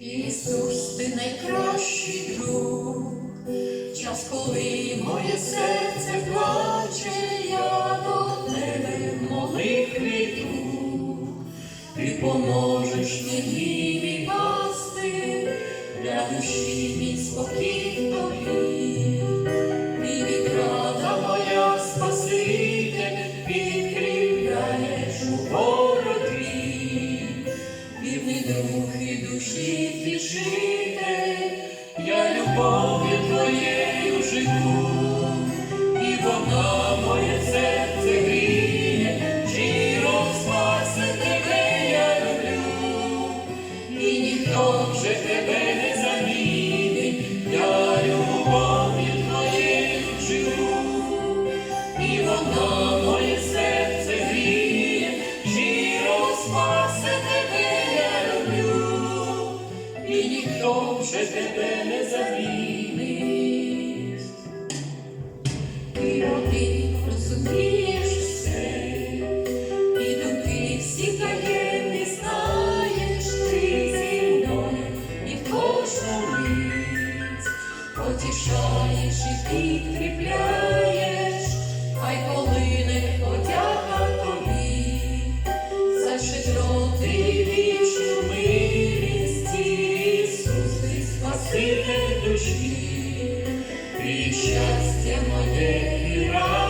Ісус, ти найкращий друг, час, коли моє серце плаче, я до тебе в молитві йду. Ти поможеш мені відпасти, для душі мій спокій І душі тішитель, я любов'ю твоєю живу, вже тебе не замінить. Ти один розумієш все, і думки всі таємні знаєш, ти зі мною і в кожну мить потішаєш і підкріпляєш, хай полине подяка тобі, за щедроти вічну І щастя моє і радість,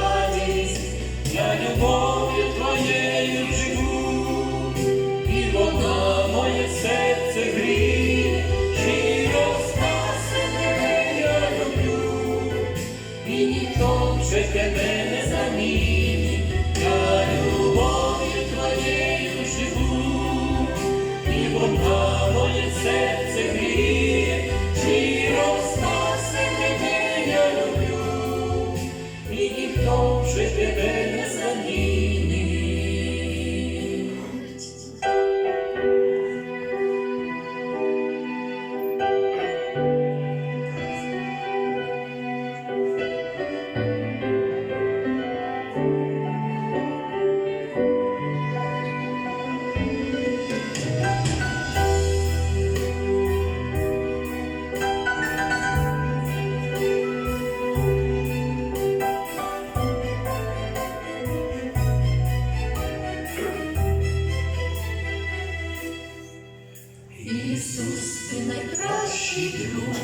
найкращий друг,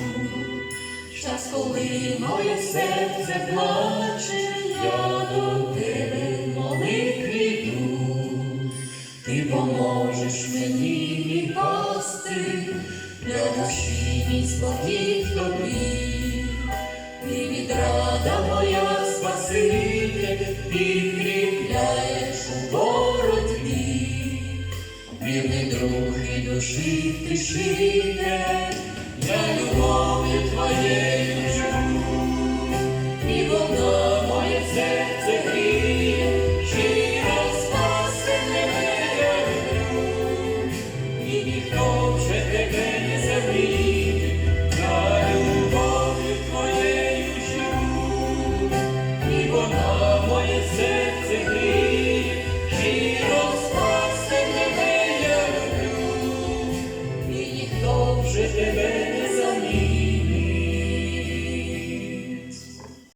час, коли моє серце плаче, я до тебе молитві йду. Ти поможеш мені відпасти, для душі мій спокій тобі. Ти відрада моя спаситель, підкріпляєш у боротьбі. Вірний друг душі спішите, я любові твоєї живу, і вона моє серце гріє, щиро спаси ніхто вже тебе не забріє, я любов'ю твоєю живу, і вона.